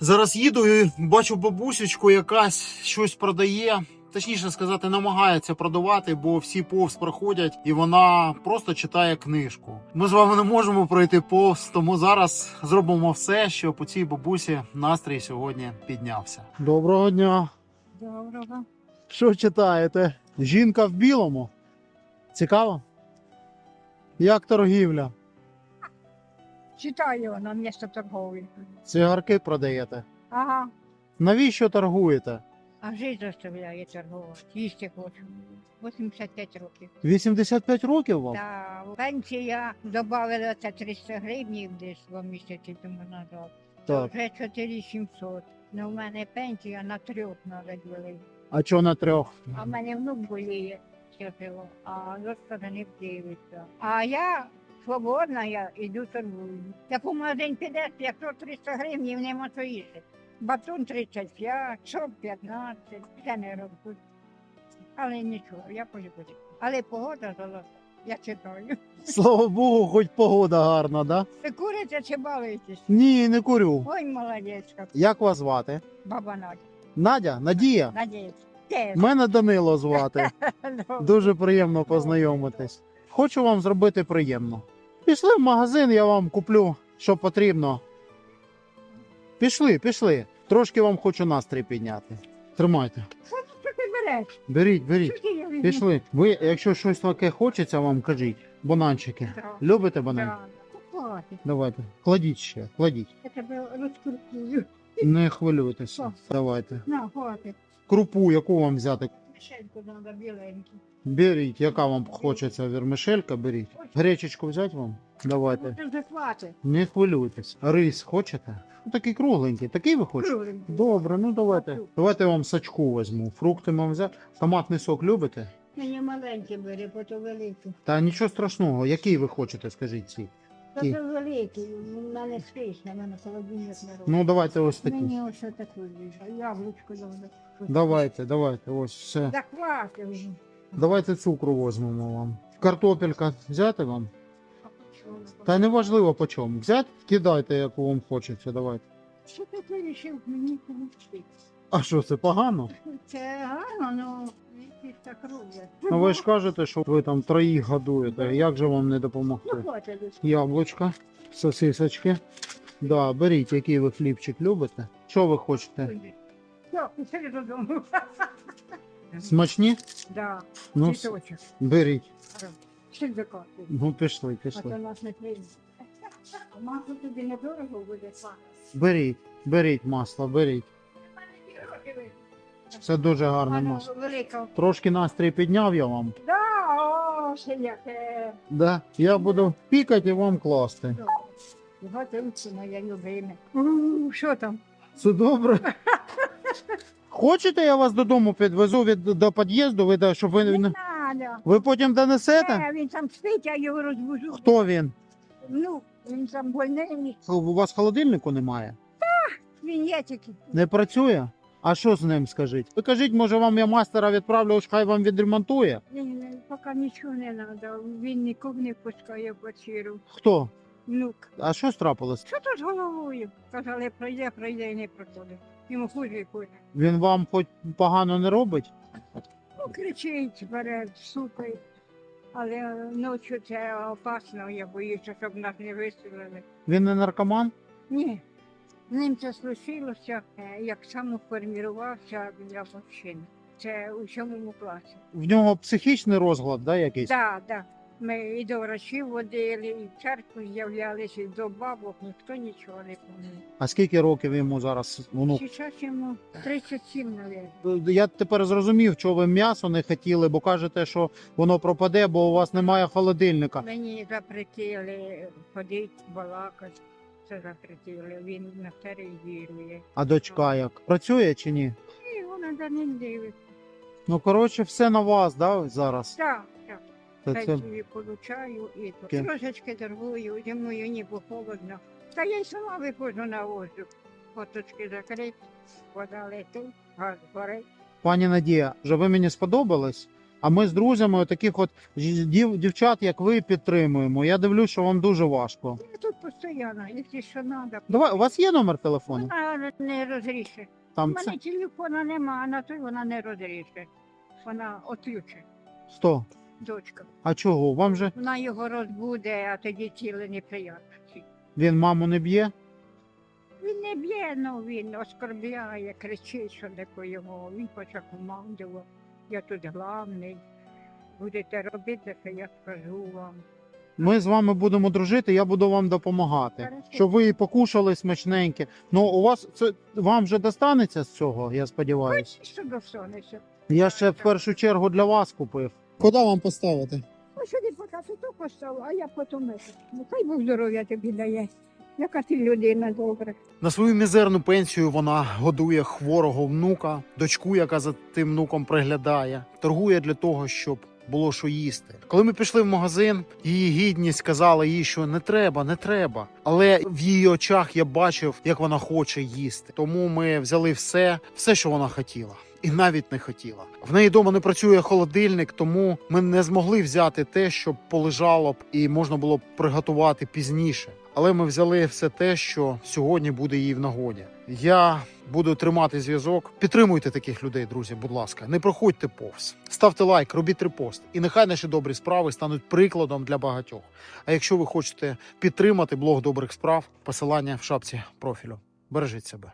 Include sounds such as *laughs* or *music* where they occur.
Зараз їду і бачу бабусечку, якась щось продає. Точніше сказати, намагається продавати, бо всі повз проходять, і вона просто читає книжку. Ми з вами не можемо пройти повз, тому зараз зробимо все, щоб у цій бабусі настрій сьогодні піднявся. Доброго дня! Доброго. Що читаєте? Жінка в білому. Цікаво? Як торгівля? Читаю на місто торговлі. Цигарки продаєте? Ага. Навіщо торгуєте? А жить заставляє торгувати. Їсти хочу. 85 років. 85 років вам? Та пенсія додавала це 300 гривень десь два місяці тому назад. Так. Вже 4700. Ну, в мене пенсія на трьох народили. А чого на трьох? А в мене внук боліє тяжело, а сторони дивиться. А я свободна, я йду торгую. Та по магазин підеш, якщо 300 гривень, нема що їсти. Батон 35, сок 15, це не роблю. Але нічого, я полюблю. Але погода золота, я читаю. Слава Богу, хоч погода гарна, да? Ви курите чи балуєтесь? Ні, не курю. Ой, молодецька, Як вас звати? баба Надя. Надя, Надія. Надіється. Теж. Мене Данило звати. *laughs* Дуже приємно познайомитись. Хочу вам зробити приємно. Пішли в магазин, я вам куплю, що потрібно. Пішли, пішли. Трошки вам хочу настрій підняти. Тримайте. Що ти береш? Беріть, беріть. Що ти я візьму? Пішли. Ви, якщо щось таке хочеться, вам кажіть. Бананчики. Так. Любите банан? Хватить. Давайте. Кладіть ще, кладіть. Я тебе розкрутую. Не хвилюйтеся. Що? Давайте. На. Крупу, яку вам взяти? Мішельку треба біленьку. Беріть, яка вам хочеться вермишелька, беріть. Гречечку взяти вам? Давайте. Вже хватить. Не хвилюйтесь. Рис хочете? Ну, такий кругленький. Такий ви хочете? Кругленький. Добре, ну давайте. Давайте я вам сачку візьму. Фрукти вам взяти. Томатний сок любите? Мені маленькі бери, бо то великі. Та нічого страшного. Який ви хочете, скажіть ці? То Ті. це великі, в мене в мене холодильник не робить. Ну давайте ось такі. Мені ось таку віжу. Яблучко добре. Давайте, давайте, ось все. Так хватить вже. Давайте цукру візьмемо вам. Картопелька взяти вам? А по чому? Та не важливо по чому. Взяти, кидайте, яку вам хочеться. Давайте. Що ти вирішив мені помогти? А що, це погано? Це гарно, ну якісь так роблять. Ну ви ж кажете, що ви там троїх годуєте. Як же вам не допомогти? Ну. Яблучка, сосисочки. Да, беріть, який ви хлібчик любите. Що ви хочете? Все, пішли додому. Смачні? Да, Ну, с- цвіточок. беріть. Ну, пішли, А то пішли. нас не прийде. Масло тобі недорого буде? Беріть, беріть масло, беріть. Це дуже Воно масло. велика. Трошки настрій підняв я вам. Да, о, ще яке. Да. Я буду пікати і вам класти. Готується моя любиме. У, Що там? Це добре. Хочете, я вас додому підвезу від до під'їзду, ви да- щоб ви Не не. Ви потім донесете? Е, Він там спить, я його розбужу. Хто він? Ну, він там больний, У вас холодильнику немає? він є тільки. Не працює? А що з ним скажіть? Ви кажіть, може вам я мастера відправлю, ось хай вам відремонтує? Він е, поки нічого не треба, він нікого не пускає в квартиру. Хто? Внук. А що трапилось? Що тут з головою? Казали, пройде, пройде і не проходить. Йому хуже і хуже. Він вам хоч погано не робить? Ну, кричить, бере, сукає. Але ночі це опасно, я боюся, щоб нас не виселили. Він не наркоман? Ні. З ним це случилося, е, як сам формувався для мужчин. Це у сьомому класі. В нього психічний розглад, да, якийсь? Так, так. Ми і до врачів водили, і в церкву з'являлися, і до бабок, ніхто нічого не пам'ятає. А скільки років йому зараз? Ну, Зараз йому 37, мабуть. я тепер зрозумів, чого ви м'ясо не хотіли, бо кажете, що воно пропаде, бо у вас немає холодильника. Мені запретили ходити, балакати. Це запретили. Він на все реагує. А дочка як? Працює чи ні? І вона за ним дивиться. Ну, коротше, все на вас, да, зараз? Так, так. Та це... Пенсію получаю і то. Таке. трошечки торгую, зимою ніби холодно. Та я й сама виходжу на воздух. Фоточки закрити, вода летить, газ горить. Пані Надія, вже ви мені сподобались. А ми з друзями таких от дів, дівчат, як ви, підтримуємо. Я дивлюсь, що вам дуже важко. Я тут постійно, якщо що треба. Давай, у вас є номер телефону? Вона не розрішить. У Там це мене телефона нема, а на той вона не розрішить. Вона отлючить, 100. дочка. А чого? Вам же Вона його розбуде, а тоді ціле неприятності. він маму не б'є? Він не б'є, ну він оскорбляє, кричить, що таке його. Він хоче командувати. Я тут главний. Будете робити, що я скажу вам. Ми з вами будемо дружити, я буду вам допомагати. Хорошо. Щоб ви і покушали смачненьке. Ну, у вас це вам вже достанеться з цього, я сподіваюся. Що до сонечка. Я ще в першу чергу для вас купив. Куди вам поставити? Ось сюди поки то поставив, а я потім. Ну, хай Бог здоров'я тобі дає. Яка ти людина добра. На свою мізерну пенсію вона годує хворого внука, дочку, яка за тим внуком приглядає, торгує для того, щоб було що їсти. Коли ми пішли в магазин, її гідність сказала їй, що не треба, не треба. Але в її очах я бачив, як вона хоче їсти. Тому ми взяли все, все, що вона хотіла. І навіть не хотіла. В неї вдома не працює холодильник, тому ми не змогли взяти те, що полежало б і можна було б приготувати пізніше. Але ми взяли все те, що сьогодні буде їй в нагоді. Я буду тримати зв'язок. Підтримуйте таких людей, друзі. Будь ласка, не проходьте повз. Ставте лайк, робіть репост. І нехай наші добрі справи стануть прикладом для багатьох. А якщо ви хочете підтримати блог добрих справ, посилання в шапці профілю. Бережіть себе.